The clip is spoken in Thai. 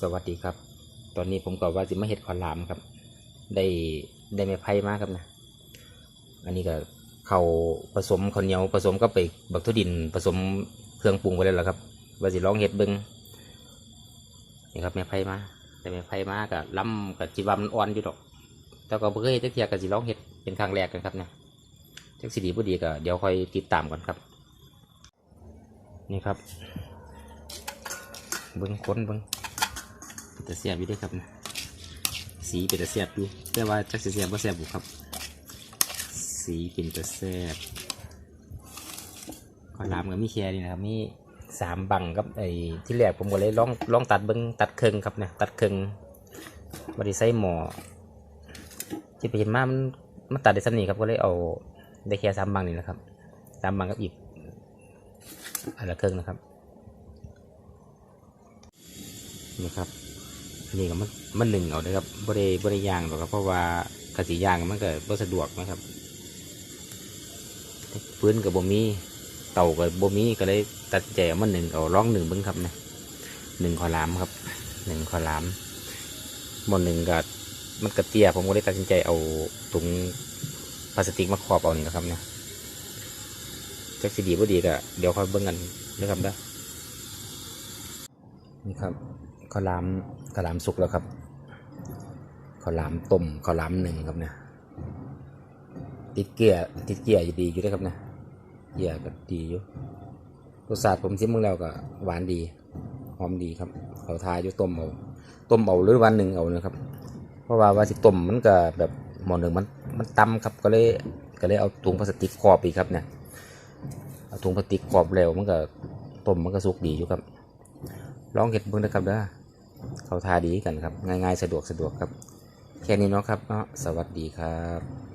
สวัสดีครับ ตอนนี้ผมก็ว่าสิมาเห็ดขอลามครับ ได้ได้ไม้ไผ่มากครับนะ อันนี้ก็เขาผสมข้าวเหนียวผสมกับไปบักทุดินผสมเครื่องปรุงไปแล้วล่ะครับว่าสิลองเห็ดเบิ้งนี่ครับไม้ไผ่มาแต่ไม้ไผ่มากกับล้ำกับจีวามันอ่อนอยู่ดอก แต่ก็เคยเฮ็ดจักเทียกับสิลองเห็ดเป็นครั้งแรกกันครับเนี่ยจักสิดีบ่ดีก็เดี๋ยวคอยติดตามกันครับ นี่ครับเบิ้งค้นเบิ้ง เป็นตะเสียบอยู่ด้วยครับนะสีเป็นตะเสียบอยู่แต่ว่าจักเสียบบ่เสียบบุครับ สีเป็นตะเสียบขอลามกับมีแค่นี่นะครับมีสามบังครับไอ้ที่แรกผมก็เลยลองลองตัดเบิ้งตัดเครึ่งครับเนี่ยตัดเครึ่งบริใส่หมอที่ไปเห็นมามันมันตัดได้สำนีครับก็เลยเอาได้แค่สามบังนี่แหละครับสามบังกับอีกอันละเครึ่งนะครับนี่ครับ นนี้ก็มันมันหนึ่งเอาเลยครับบริบริยางหรอกครับ เพราะว่ากระสิยางมันก็บ่สะดวกนะครับฟื้นกับบ่มีเต่ากับบ่มีก็เลยตัดใจเอามันหนึ่งเอาร้องหนึ่งบิ้งครับนะหนึ่งขอลามครับหนึ่งขอลามหมดหนึ่งก็มันกระเตียผมก็เลยตัดสินใจเอาถุงพลาสติกมาครอบเอานี่นะครับเนี่ยจักสิดีบ่ดีก็เดี๋ยวค่อยเบิ้งกันนะครับเด้อนี่ครับ ข้าวหลามข้าวหลามสุกแล้วครับข้าวหลามต้มข้าวหลามหนึ่งครับเนี่ยติดเกลือติดเกลืออยู่ดีอยู่ด้วยครับเนี่ยเกลือก็ดีอยู่รสชาติผมชิมมึงแล้วก็หวานดีหอมดีครับเขาทายอยู่ต้มเอาต้มเอาหรือวันหนึ่งเอานะครับ เพราะว่าว่าสิต้มมันก็แบบหมอหนึ่งมันมันต่ำครับก็เลยก็เลยเอาถุงพลาสติกครอบอีกครับเนี่ยเอาถุงพลาสติกครอบแล้วมันก็ต้มมันก็สุกดีอยู่ครับลองเห็ดเบิ่งนะครับเด้อ เขาทาดีกันครับ ง่ายๆสะดวกสะดวกครับ แค่นี้เนาะครับเนาะสวัสดีครับ